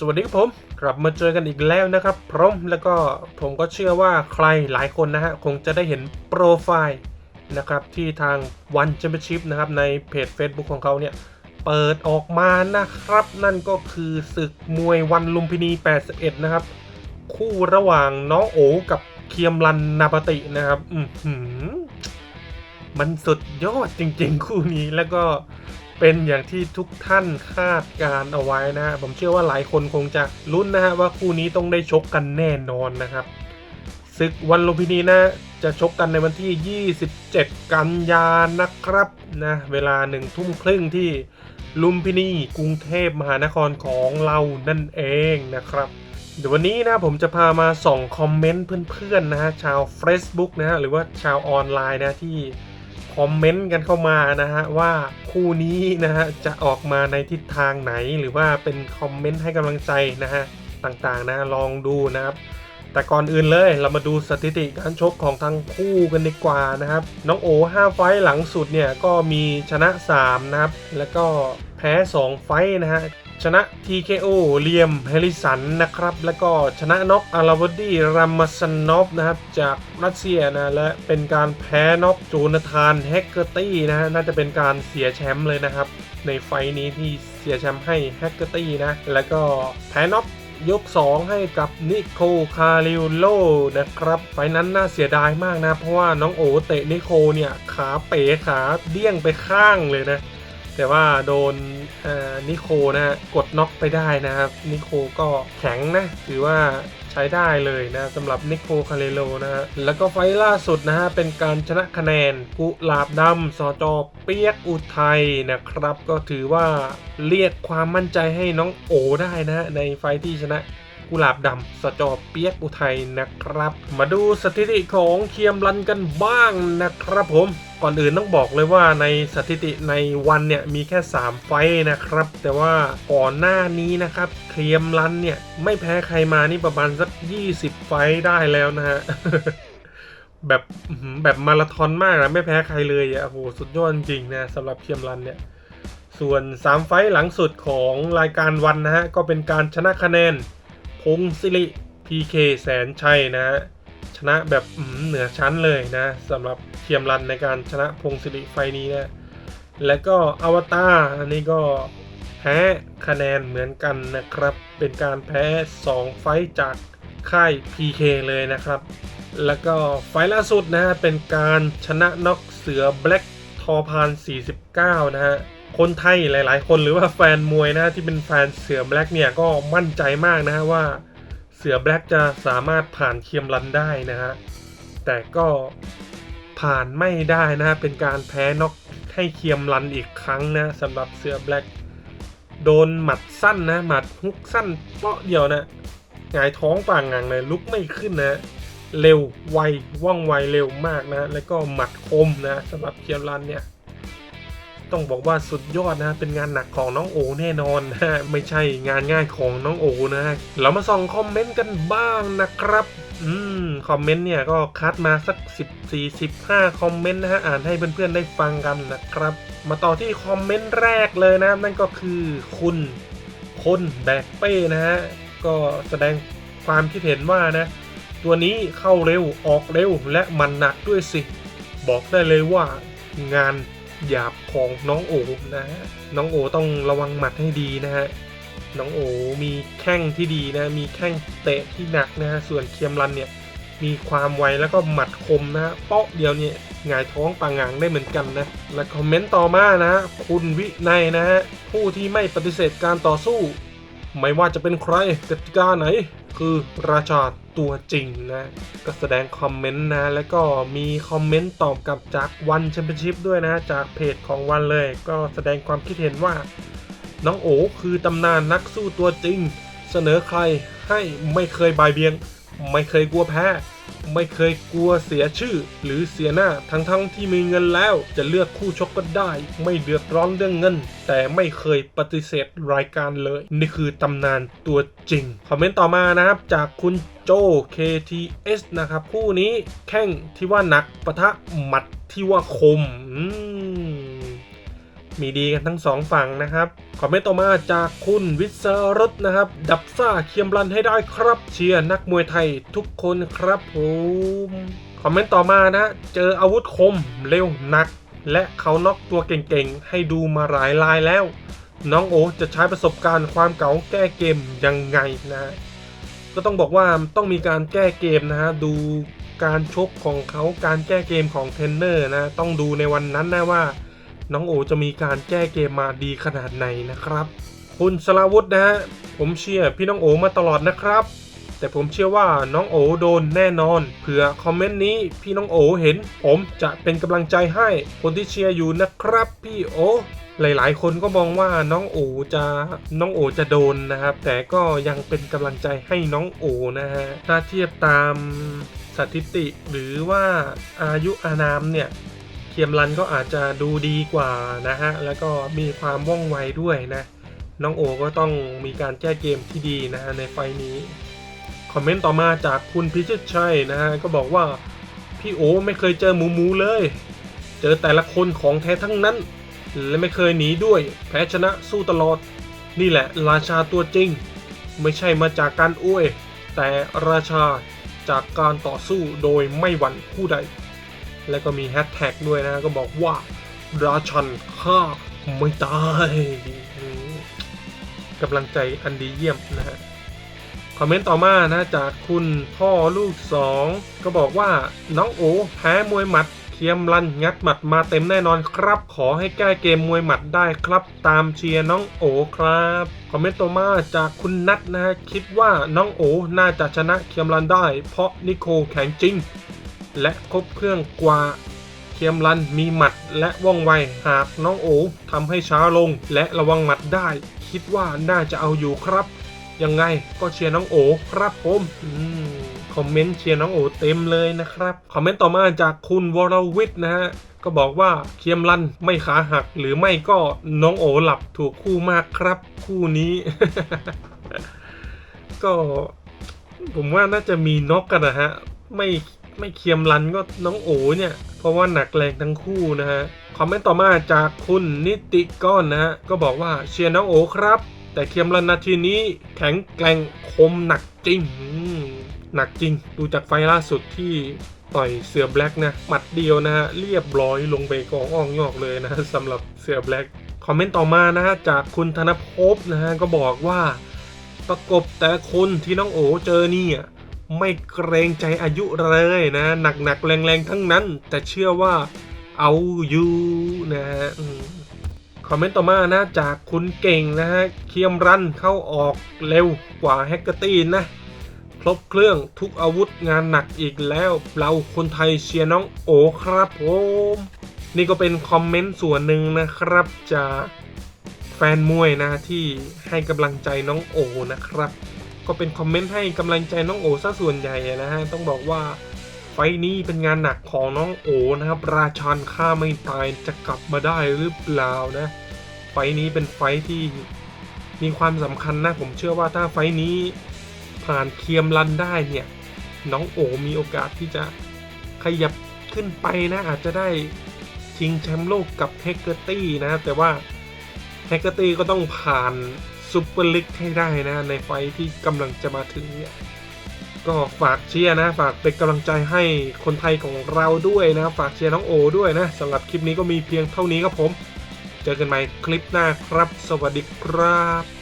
สวัสดีครับผมกลับมาเจอกันอีกแล้วนะครับ พร้อมแล้วก็ผมก็เชื่อว่าใครหลายคนนะฮะคงจะได้เห็นโปรไฟล์นะครับที่ทางวันแชมเปี้ยนชิพนะครับในเพจ Facebook ของเขาเนี่ย เปิดออกมานะครับ นั่นก็คือศึกมวยวันลุมพินี 81 นะครับ คู่ระหว่างน้องโอกับเคียมรันนาปตินะครับอือหือมันสุดยอดจริงๆ คู่นี้แล้วก็ เป็นอย่างที่ทุกท่านคาดการเอาไว้นะฮะผมเชื่อว่าหลายคนคงจะลุ้นนะฮะว่าคู่นี้ต้องได้ชกกันแน่นอนนะครับศึกวันลุมพินีนะจะชกกันในวันที่ 27 กันยานนะครับนะเวลาหนึ่งทุ่มครึ่งที่ลุมพินีกรุงเทพมหานครของเรานั่นเองนะครับเดี๋ยววันนี้นะผมจะพามาส่องคอมเมนต์เพื่อนๆนะฮะชาว Facebook นะฮะหรือว่าชาวออนไลน์นะที่ คอมเมนต์กันเข้ามานะฮะว่าคู่นี้นะฮะจะออกมาในทิศทางไหนหรือว่าเป็นคอมเมนต์ให้กำลังใจนะฮะต่างๆนะลองดูนะครับ แต่ก่อนอื่นเลยเรามาดูสถิติการชกของทั้งคู่กันดีกว่านะครับ น้องโอ5 ไฟต์หลังสุดเนี่ยก็มีชนะ 3 นะครับ แล้วก็แพ้ 2 ไฟต์นะฮะ ชนะ TKO เลียมเฮลิสันนะครับ แล้วก็ชนะน็อกอาราวดีรามาซันอฟนะครับจากรัสเซียนะ และเป็นการแพ้น็อกโจนาธานแฮกเกอร์ตี้นะฮะน่าจะเป็นการเสียแชมป์เลยนะครับ ในไฟต์นี้ที่เสียแชมป์ให้แฮกเกอร์ตี้นะ แล้วก็แพ้น็อกยก 2 ให้กับนิโคคาริโลนะครับ ไฟนั้นน่าเสียดายมากนะ เพราะว่าน้องโอเตะนิโคเนี่ย ขาเป๋ขาเดี้ยงไปข้างเลยนะ แต่ว่าโดนนิโคนะฮะกดน็อกไปได้นะครับนิโคก็แข็งนะถือว่าใช้ได้เลยนะสำหรับนิโคคาเรโลนะฮะแล้วก็ไฟล่าสุดนะฮะเป็นการชนะคะแนนกุหลาบดำสจอเปียกอุทัยนะครับ ก็ถือว่าเรียกความมั่นใจให้น้องโอได้นะฮะในไฟที่ชนะ กุหลาบดำสจอเปียกอุทัยนะครับ มาดูสถิติของเคียมรันกันบ้างนะครับผมก่อนอื่นต้องบอกเลยว่าในสถิติในวันเนี่ยมีแค่ 3 ไฟนะครับ แต่ว่าก่อนหน้านี้นะครับเคลียมรันเนี่ยไม่แพ้ใครมานี่ประมาณสัก 20 ไฟได้แล้วนะฮะแบบแบบมาราธอนมากนะไม่แพ้ใครเลยอะโหสุดยอดจริงนะสำหรับเคียมรันเนี่ยส่วน 3 ไฟหลังสุดของรายการวันนะฮะก็เป็นการชนะคะแนน พงศิริ PK แสนชัยนะฮะชนะแบบเหนือชั้นเลยนะสำหรับเทียมรันในการชนะพงศิริไฟนี้นะแล้วก็อวตารอันนี้ก็แพ้คะแนนเหมือนกันนะครับ เป็นการแพ้ 2 ไฟจากค่าย PK เลยนะครับ แล้วก็ไฟล์ล่าสุดนะฮะเป็นการชนะน็อกเสือแบล็กทอพาน49 นะฮะ คนไทยหลายๆ คนหรือว่าแฟนมวยนะที่เป็นแฟนเสือแบล็กเนี่ยก็มั่นใจมากนะฮะว่าเสือแบล็กจะสามารถผ่านเคียมรันได้นะฮะแต่ก็ผ่านไม่ได้นะฮะเป็นการแพ้น็อกให้เคียมรันอีกครั้งนะสำหรับเสือแบล็กโดนหมัดสั้นนะหมัดฮุกสั้นเปาะเดียวนะหงายท้องป่างงางเลยลุกไม่ขึ้นนะเร็วไวว่องไวเร็วมากนะ แล้วก็หมัดคมนะสำหรับเคียมรันเนี่ย ต้องบอกว่าสุดยอดนะเป็นงานหนักของน้องโอแน่นอนนะไม่ใช่งานง่ายของน้องโอนะเรามาส่องคอมเมนต์กันบ้างนะครับอืมคอมเมนต์เนี่ยก็คัดมาสัก14 15 คอมเมนต์นะฮะอ่านให้เพื่อนๆได้ฟังกันนะครับ มาต่อที่คอมเมนต์แรกเลยนะ นั่นก็คือคุณคนแบกเป้นะฮะก็แสดงความคิดเห็นว่านะ ตัวนี้เข้าเร็วออกเร็วและมันหนักด้วยสิ บอกได้เลยว่างาน หยาบของน้องโอนะฮะน้องโอต้องระวังหมัดให้ดีนะฮะน้องโอมีแข้งที่ดีนะมีแข้งเตะที่หนักนะฮะส่วนเคียมรันเนี่ยมีความไวแล้วก็หมัดคมนะฮะเปาะเดียวเนี่ยหงายท้องปางงางได้เหมือนกันนะ และคอมเมนต์ต่อมานะฮะคุณวินัยนะฮะผู้ที่ไม่ปฏิเสธการต่อสู้ ไม่ว่าจะเป็นใครกติกาไหน คือราชาตัวจริงนะก็แสดงคอมเมนต์นะ แล้วก็มีคอมเมนต์ตอบกลับจากวันแชมเปี้ยนชิพด้วยนะ จากเพจของวันเลย ก็แสดงความคิดเห็นว่า น้องโอคือตำนานนักสู้ตัวจริง เสนอใครให้ไม่เคยบายเบียง ไม่เคยกลัวแพ้ ไม่เคยกลัวเสียชื่อ หรือเสียหน้าทั้งๆทที่มีเงินแล้ว จะเลือกคู่ชกก็ได้ ไม่เดือดร้อนเรื่องเงิน แต่ไม่เคยปฏิเสธรายการเลย นี่คือตำนานตัวจริง คอมเมนต์ต่อมานะครับจากคุณโจ KTS นะครับ คู่นี้แข้งที่ว่าหนักปะทะหมัดที่ว่าคมอืม มีดีกันทั้งสองฝั่งนะครับ คอมเมนต์ต่อมาจากคุณวิศรสนะครับ ดับซ่าเคียมรันให้ได้ครับเชียร์นักมวยไทยทุกคนครับผมคอมเมนต์ต่อมานะ เจออาวุธคมเร็วหนัก และเขาน็อกตัวเก่งๆ ให้ดูมาหลายลายแล้ว น้องโอจะใช้ประสบการณ์ความเก่าแก้เกมยังไงนะก็ต้องบอกว่าต้องมีการแก้เกมนะฮะดูการชกของเขาการแก้เกมของเทรนเนอร์นะ ต้องดูในวันนั้นนะว่า น้องโอจะมีการแก้เกมมาดีขนาดไหนนะครับ คุณสลาวุธนะฮะผมเชียร์พี่น้องโอมาตลอดนะครับ แต่ผมเชื่อว่าน้องโอโดนแน่นอนเผื่อคอมเมนต์นี้พี่น้องโอเห็น ผมจะเป็นกำลังใจให้คนที่เชียร์อยู่นะครับ พี่โอหลายๆ คนก็มองว่าน้องโอจะน้องโอจะโดนนะครับ แต่ก็ยังเป็นกำลังใจให้น้องโอนะฮะถ้าเทียบตามสถิติหรือว่าอายุอานามเนี่ย เคียมรันก็อาจจะดูดีกว่านะฮะ แล้วก็มีความว่องไวด้วยนะ น้องโอก็ต้องมีการแก้เกมที่ดีนะฮะในไฟล์นี้ คอมเมนต์ต่อมาจากคุณพิชิตชัยนะฮะ ก็บอกว่า พี่โอไม่เคยเจอหมูหมูเลย เจอแต่ละคนของแท้ทั้งนั้น และไม่เคยหนีด้วย แพ้ชนะสู้ตลอด นี่แหละราชาตัวจริง ไม่ใช่มาจากการอวย แต่ราชาจากการต่อสู้โดยไม่หวั่นผู้ใด แล้วก็มีแฮชแท็กด้วยนะก็บอกว่าราชันฆ่าไม่ตายกำลังใจอันดีเยี่ยมนะฮะคอมเมนต์ต่อมานะจากคุณพ่อลูกสองก็บอกว่าน้องโอแพ้มวยหมัดเคียมรันงัดหมัดมาเต็มแน่นอนครับ ขอให้แก้เกมมวยหมัดได้ครับ ตามเชียร์น้องโอครับคอมเมนต์ต่อมาจากคุณนัทนะฮะคิดว่าน้องโอน่าจะชนะเคียมรันได้ เพราะนิโคแข็งจริง และครบเครื่องกว่าเคียมรันมีหมัดและว่องไว หากน้องโอทำให้ช้าลง และระวังหมัดได้ คิดว่าน่าจะเอาอยู่ครับ ยังไงก็เชียร์น้องโอครับผมอมคอมเมนต์เชียร์น้องโอเต็มเลยนะครับ คอมเมนต์ต่อมาจากคุณวรวิทย์นะฮะก็บอกว่าเคียมรันไม่ขาหักหรือไม่ก็น้องโอหลับถูกคู่มากครับ คู่นี้ ก็ ผมว่าน่าจะมีน็อกกันนะฮะ ไม่ ไม่เคียมรันก็น้องโอเนี่ย เพราะว่าหนักแรงทั้งคู่นะฮะ คอมเมนต์ต่อมาจากคุณนิติก้อนนะฮะ ก็บอกว่าเชียร์น้องโอครับ แต่เคียมรันนาทีนี้แข็งแกร่งคมหนักจริงหนักจริง ดูจากไฟล่าสุดที่ต่อยเสือแบล็กนะหมัดเดียวนะฮะเรียบร้อยลงไปกองอ่องยอกเลยนะสำหรับเสือแบล็กคอมเมนต์ต่อมานะฮะจากคุณธนภพนะฮะก็บอกว่าประกบแต่คนที่น้องโอเจอเนี่ย ไม่เกรงใจอายุเลยนะ หนักๆแรงๆทั้งนั้น แต่เชื่อว่าเอาอยู่นะฮะคอมเมนต์ต่อมานะจากคุณเก่งนะฮะเคียมรันเข้าออกเร็วกว่าแฮกเกอร์ตี้นะ ครบเครื่องทุกอาวุธงานหนักอีกแล้ว เราคนไทยเชียร์น้องโอครับผมนี่ก็เป็นคอมเมนต์ส่วนหนึ่งนะครับจากแฟนมวยนะที่ให้กำลังใจน้องโอนะครับ ก็เป็นคอมเมนต์ให้กำลังใจน้องโอซะส่วนใหญ่นะฮะต้องบอกว่าไฟนี้เป็นงานหนักของน้องโอนะครับ ราชันฆ่าไม่ตายจะกลับมาได้หรือเปล่านะ ไฟนี้เป็นไฟที่มีความสำคัญนะผมเชื่อว่าถ้าไฟนี้ผ่านเคียมรันได้เนี่ยน้องโอมีโอกาสที่จะขยับขึ้นไปนะอาจจะได้ชิงแชมป์โลกกับเฮกเกอร์ตี้นะแต่ว่าแฮกเกอร์ตี้ก็ต้องผ่าน ซุปเปอร์ลิกให้ได้นะในไฟท์ที่กำลังจะมาถึงเนี่ยก็ฝากเชียร์นะ ฝากเป็นกำลังใจให้คนไทยของเราด้วยนะ ฝากเชียร์น้องโอด้วยนะสำหรับคลิปนี้ก็มีเพียงเท่านี้ครับผม เจอกันใหม่คลิปหน้าครับ สวัสดีครับ